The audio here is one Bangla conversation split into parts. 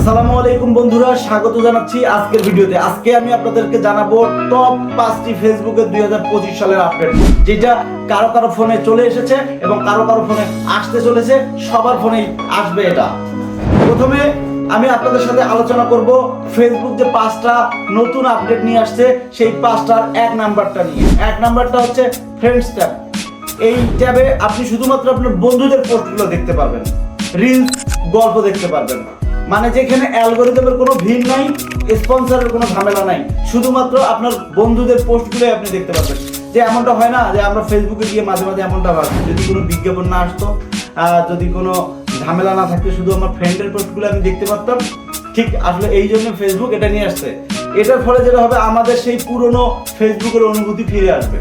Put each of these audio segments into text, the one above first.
আসসালামু আলাইকুম বন্ধুরা, স্বাগত জানাচ্ছি আজকের ভিডিওতে। আজকে আমি আপনাদেরকে জানাব টপ পাঁচটি ফেসবুকের দুই সালের আপডেট যেটা কারও কারও ফোনে চলে এসেছে এবং কারও কারও ফোনে আসতে চলেছে, সবার ফোনেই আসবে এটা। প্রথমে আমি আপনাদের সাথে আলোচনা করব ফেসবুক যে পাঁচটা নতুন আপডেট নিয়ে আসছে, সেই পাঁচটার এক নাম্বারটা নিয়ে। এক নাম্বারটা হচ্ছে ফ্রেন্ডস ট্যাব এই ট্যাবে আপনি শুধুমাত্র আপনার বন্ধুদের পোস্টগুলো দেখতে পারবেন। রিলস গল্প দেখতে পারবেন। মানে যেখানে অ্যালগোরিদমের কোনো ভিড় নাই, স্পন্সরের কোনো ঝামেলা নাই। শুধুমাত্র আপনার বন্ধুদের পোস্টগুলোই আপনি দেখতে পারবেন। যে এমনটা হয় না, যে আমরা ফেসবুকে গিয়ে মাঝে মাঝে এমনটা ভাবি যদি কোনো বিজ্ঞাপন না আসতো যদি কোনো ঝামেলা না থাকতো, শুধু আমার ফ্রেন্ডের পোস্টগুলো আমি দেখতে পারতাম। ঠিক আসলে এই জন্য ফেসবুক এটা নিয়ে আসছে। এটার ফলে যেটা হবে, আমাদের সেই পুরনো ফেসবুকের অনুভূতি ফিরে আসবে।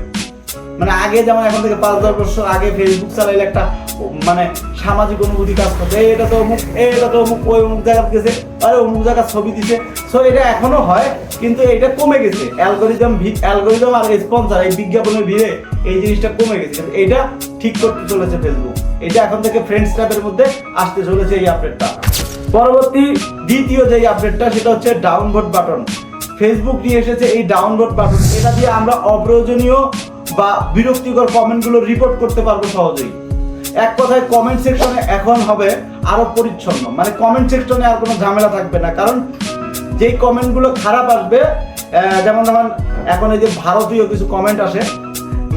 মানে আগে যেমন এখন থেকে পাঁচ, দশ বছর আগে ফেসবুক চালাইলে একটা মানে সামাজিক অনুভূতি কাজ এই এটা তো অমুক এটা তো অমুক, ওই অমুক জায়গার গেছে, আরে অমুক জায়গার ছবি দিছে। সো এটা এখনও হয়, কিন্তু এটা কমে গেছে। অ্যালগোরিদম অ্যালগোরিদম আর স্পন্সর এই বিজ্ঞাপনের ভিড়ে এই জিনিসটা কমে গেছে। এটা ঠিক করতে চলেছে ফেসবুক এটা এখন থেকে ফ্রেন্ডস ট্যাবের মধ্যে আসতে চলেছে এই আপডেটটা পরবর্তী দ্বিতীয় যে আপডেটটা সেটা হচ্ছে ডাউনলোড বাটন ফেসবুক নিয়ে এসেছে এই ডাউনলোড বাটন এটা দিয়ে আমরা অপ্রয়োজনীয় বা বিরক্তিকর কমেন্টগুলো রিপোর্ট করতে পারব সহজেই। এক কথায় কমেন্ট সেকশনে এখন হবে আরও পরিচ্ছন্ন। মানে কমেন্ট সেকশনে আর কোনো ঝামেলা থাকবে না। কারণ যেই কমেন্টগুলো খারাপ আসবে যেমন যেমন এখন এই যে ভারতীয় কিছু কমেন্ট আসে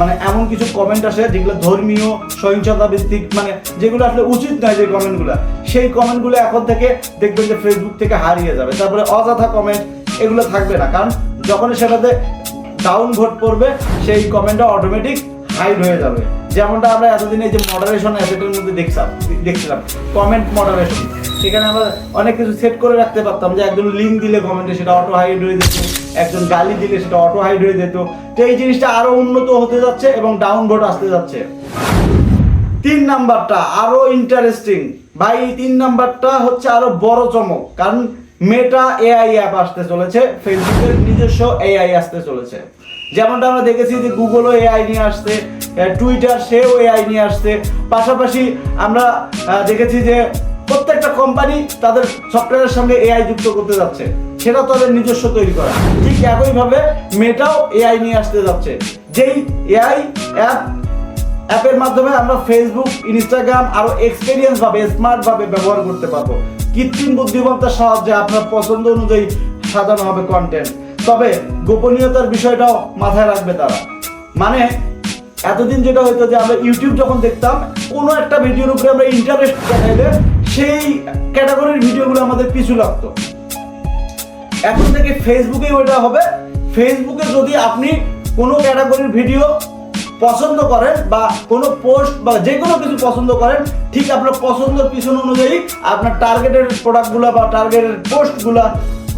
মানে এমন কিছু কমেন্ট আসে যেগুলো ধর্মীয়, সহিংসতা ভিত্তিক মানে যেগুলো আসলে উচিত নয় যে কমেন্টগুলো সেই কমেন্টগুলো এখন থেকে দেখবেন যে ফেসবুক থেকে হারিয়ে যাবে। তারপরে অযথা কমেন্ট এগুলো থাকবে না। কারণ যখন সেটাতে ডাউন ভোট পড়বে, সেই কমেন্টটা অটোমেটিক হাইড হয়ে যাবে। যেমনটা আমরা এতদিন এই যে মডারেশন অ্যাসেটের মধ্যে দেখছিলাম দেখছিলাম। কমেন্ট মডারেশন সেখানে আমরা অনেক কিছু সেট করে রাখতে পারতাম যে একজন লিঙ্ক দিলে কমেন্টে সেটা অটো হাইড হয়ে যেত, একজন গালি দিলে সেটা অটো হাইড হয়ে যেত। তো এই জিনিসটা আরও উন্নত হতে যাচ্ছে এবং ডাউন ভোট আসতে যাচ্ছে। তিন নাম্বারটা আরও ইন্টারেস্টিং ভাই, এই তিন নাম্বারটা হচ্ছে আরও বড় চমক। কারণ মেটা এআই অ্যাপ আসতে চলেছে ফেসবুকের নিজস্ব এআই আসতে চলেছে। যেমনটা আমরা দেখেছি যে গুগলও এআই নিয়ে আসছে টুইটার সেও এআই নিয়ে আসছে। পাশাপাশি আমরা দেখেছি যে প্রত্যেকটা কোম্পানি তাদের সফটওয়্যারের সঙ্গে এআই যুক্ত করতে যাচ্ছে। সেটা তাদের নিজস্ব তৈরি করা। ঠিক একইভাবে মেটাও এআই নিয়ে আসতে যাচ্ছে। যেই এআই অ্যাপ অ্যাপের মাধ্যমে আমরা ফেসবুক ইনস্টাগ্রাম আরও এক্সপেরিয়েন্স ভাবে স্মার্ট ভাবে ব্যবহার করতে পারব। কৃত্রিম বুদ্ধিমত্তার সাহায্যে আপনার পছন্দ অনুযায়ী সাজানো হবে কন্টেন্ট তবে গোপনীয়তার বিষয়টাও মাথায় রাখবে তারা। মানে এতদিন যেটা হতো যে আমরা ইউটিউব যখন দেখতাম, কোনো একটা ভিডিওর উপরে আমরা ইন্টারেস্ট দেখাইলে সেই ক্যাটাগরির ভিডিওগুলো আমাদের পিছু লাগতো। এখন থেকে ফেসবুকে ওইটা হবে। ফেসবুকে যদি আপনি কোনো ক্যাটাগরির ভিডিও পছন্দ করেন বা কোনো পোস্ট বা যে কোনো কিছু পছন্দ করেন, ঠিক আপনার পছন্দের পিছন অনুযায়ী আপনার টার্গেটের প্রোডাক্টগুলো বা টার্গেটের পোস্টগুলা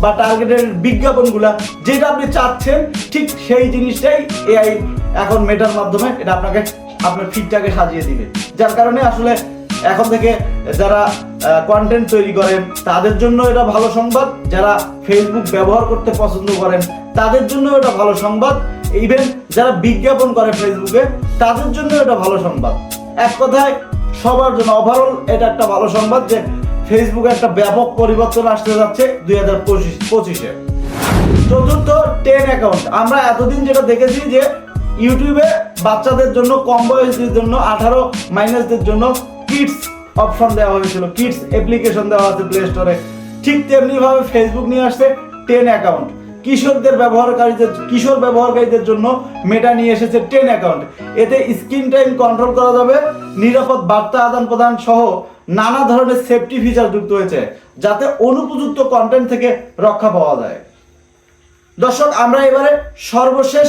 বা টার্গেটের বিজ্ঞাপনগুলা, যেটা আপনি চাচ্ছেন, ঠিক সেই জিনিসটাই এআই এখন মেটার মাধ্যমে এটা আপনাকে, আপনার ফিডটাকে সাজিয়ে দিবে। যার কারণে আসলে এখন থেকে যারা কন্টেন্ট তৈরি করেন, তাদের জন্য এটা ভালো সংবাদ। যারা ফেসবুক ব্যবহার করতে পছন্দ করেন, তাদের জন্য এটা ভালো সংবাদ। ইভেন যারা বিজ্ঞাপন করে ফেসবুকে তাদের জন্য এটা ভালো সংবাদ। এক কথায়, সবার জন্য ওভারঅল এটা একটা ভালো সংবাদ যে ফেসবুকে একটা ব্যাপক পরিবর্তন আসতে যাচ্ছে দুই হাজার পঁচিশ, পঁচিশে। চতুর্থ টেন অ্যাকাউন্ট আমরা এতদিন যেটা দেখেছি যে ইউটিউবে বাচ্চাদের জন্য, কম বয়সীদের জন্য, আঠারো মাইনাসদের জন্য কিডস অপশন দেওয়া হয়েছিল। কিডস অ্যাপ্লিকেশন দেওয়া আছে প্লে স্টোরে ঠিক তেমনিভাবে ফেসবুক নিয়ে আসছে টেন অ্যাকাউন্ট কিশোরদের ব্যবহারকারীদের, কিশোর ব্যবহারকারীদের জন্য মেটা নিয়ে এসেছে টেন অ্যাকাউন্ট এতে স্ক্রিন টাইম কন্ট্রোল করা যাবে, নিরাপদ বার্তা আদান প্রদান সহ নানা ধরনের সেফটি ফিচার যুক্ত হয়েছে, যাতে অনুপযুক্ত কন্টেন্ট থেকে রক্ষা পাওয়া যায়। দর্শক, আমরা এবারে সর্বশেষ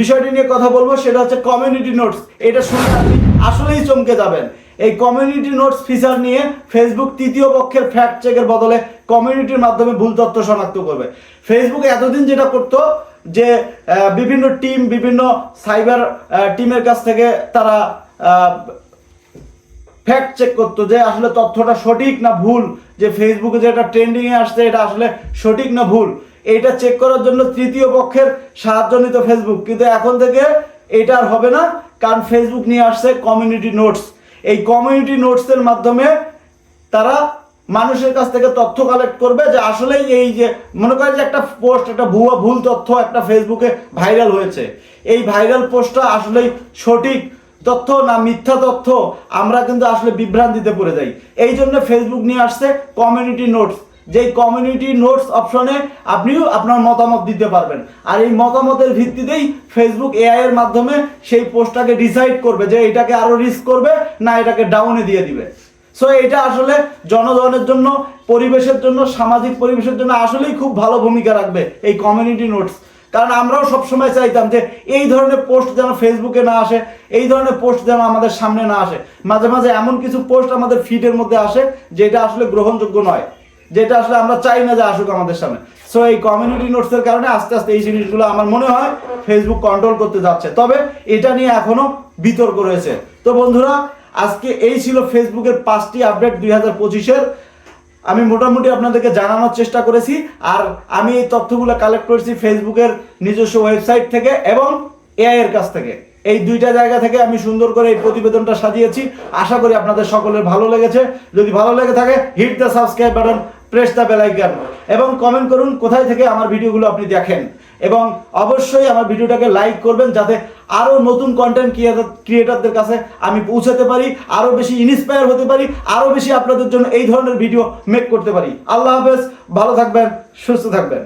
বিষয়টি নিয়ে কথা বলব, সেটা হচ্ছে কমিউনিটি নোটস এটা শুনে আপনি আসলেই চমকে যাবেন। এই কমিউনিটি নোটস ফিচার নিয়ে ফেসবুক তৃতীয় পক্ষের ফ্যাক্ট চেকের বদলে কমিউনিটির মাধ্যমে ভুল তথ্য শনাক্ত করবে। ফেসবুক এতদিন যেটা করতো, যে বিভিন্ন টিম বিভিন্ন সাইবার টিমের কাছ থেকে তারা ফ্যাক্ট চেক করতো যে আসলে তথ্যটা সঠিক না ভুল, যে ফেসবুকে যেটা ট্রেন্ডিং এ আসছে, এটা আসলে সঠিক না ভুল এটা চেক করার জন্য তৃতীয় পক্ষের সাহায্য নিত ফেসবুক কিন্তু এখন থেকে এটা আর হবে না, কারণ ফেসবুক নিয়ে আসছে কমিউনিটি নোটস এই কমিউনিটি নোটসের মাধ্যমে তারা মানুষের কাছ থেকে তথ্য কালেক্ট করবে যে আসলেই এই যে, মনে করেন যে একটা পোস্ট একটা ভুয়া ভুল তথ্য একটা ফেসবুকে ভাইরাল হয়েছে। এই ভাইরাল পোস্টটা আসলেই সঠিক তথ্য না মিথ্যা তথ্য, আমরা কিন্তু আসলে বিভ্রান্তিতে পড়ে যাই। এই জন্য ফেসবুক নিয়ে আসছে কমিউনিটি নোটস যেই কমিউনিটি নোটস অপশনে আপনিও আপনার মতামত দিতে পারবেন। আর এই মতামতের ভিত্তিতেই ফেসবুক এআই এর মাধ্যমে সেই পোস্টটাকে ডিসাইড করবে যে এটাকে আরও রিস্ক করবে না এটাকে ডাউনে দিয়ে দিবে। সো এটা আসলে জনগণের জন্য, পরিবেশের জন্য, সামাজিক পরিবেশের জন্য আসলেই খুব ভালো ভূমিকা রাখবে এই কমিউনিটি নোটস কারণ আমরাও সবসময় চাইতাম যে এই ধরনের পোস্ট যেন ফেসবুকে না আসে, এই ধরনের পোস্ট যেন আমাদের সামনে না আসে। মাঝে মাঝে এমন কিছু পোস্ট আমাদের ফিডের মধ্যে আসে যেটা আসলে গ্রহণযোগ্য নয়, যেটা আসলে আমরা চাই না যে আসুক আমাদের সামনে। সো এই কমিউনিটি নোটসের কারণে আস্তে আস্তে এই জিনিসগুলো আমার মনে হয় ফেসবুক কন্ট্রোল করতে যাচ্ছে। তবে এটা নিয়ে এখনও বিতর্ক রয়েছে। তো বন্ধুরা, আজকে এই ছিল ফেসবুকের পাঁচটি আপডেট দুই হাজার পঁচিশের। আমি মোটামুটি আপনাদেরকে জানানোর চেষ্টা করেছি, আর আমি এই তথ্যগুলো কালেক্ট করেছি ফেসবুকের নিজস্ব ওয়েবসাইট থেকে এবং এআই এর কাছ থেকে। এই দুইটা জায়গা থেকে আমি সুন্দর করে এই প্রতিবেদনটা সাজিয়েছি। আশা করি আপনাদের সকলের ভালো লেগেছে। যদি ভালো লেগে থাকে hit the subscribe button press the bell icon এবং কমেন্ট করুন কোথায় থেকে আমার ভিডিওগুলো আপনি দেখেন। এবং অবশ্যই আমার ভিডিওটাকে লাইক করবেন যাতে আরও নতুন কন্টেন্ট ক্রিয়েটার ক্রিয়েটারদের কাছে আমি পৌঁছাতে পারি আরও বেশি ইন্সপায়ার হতে পারি আরও বেশি আপনাদের জন্য এই ধরনের ভিডিও মেক করতে পারি। আল্লাহ হাফেজ, ভালো থাকবেন, সুস্থ থাকবেন।